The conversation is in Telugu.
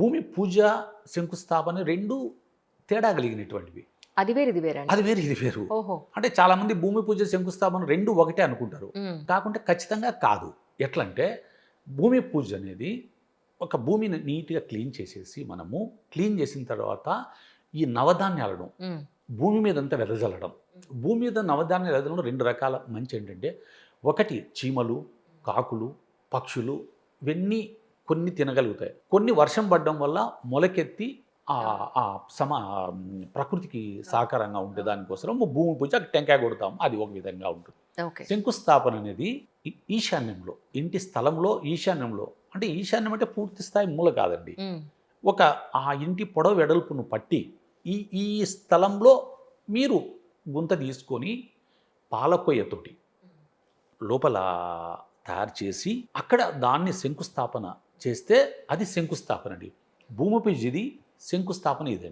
భూమి పూజ శంకుస్థాపన రెండు తేడా కలిగినటువంటివి. అది వేరు ఇది వేరే అది వేరు ఇది వేరు. అంటే చాలామంది భూమి పూజ శంకుస్థాపన రెండు ఒకటే అనుకుంటారు. కాకుంటే ఖచ్చితంగా కాదు. ఎట్లంటే భూమి పూజ అనేది ఒక భూమిని నీట్గా క్లీన్ చేసేసి మనము క్లీన్ చేసిన తర్వాత ఈ నవధాన్యాలను భూమి మీద అంతా వెదజల్లడం భూమి మీద నవధాన్యాలు వెదజల్లడం రెండు రకాల మంచి ఏంటంటే ఒకటి చీమలు కాకులు పక్షులు ఇవన్నీ కొన్ని తినగలుగుతాయి. కొన్ని వర్షం పడడం వల్ల మొలకెత్తి ఆ ఆ. సమ ప్రకృతికి సహకారంగా ఉండే దానికోసం భూమి పూజ టెంకాయ కొడతాం అది ఒక విధంగా ఉంటుంది. శంకుస్థాపన అనేది ఈశాన్యంలో ఇంటి స్థలంలో ఈశాన్యంలో అంటే ఈశాన్యం అంటే పూర్తి స్థాయి మూల కాదండి. ఒక ఆ ఇంటి పొడవు వెడల్పును పట్టి ఈ ఈ స్థలంలో మీరు గుంత తీసుకొని పాలకొయ్యతోటి లోపల తయారు చేసి అక్కడ దాన్ని శంకుస్థాపన చేస్తే అది శంకుస్థాపన అండి. భూమి పూజ ఇది శంకుస్థాపన ఇదండి.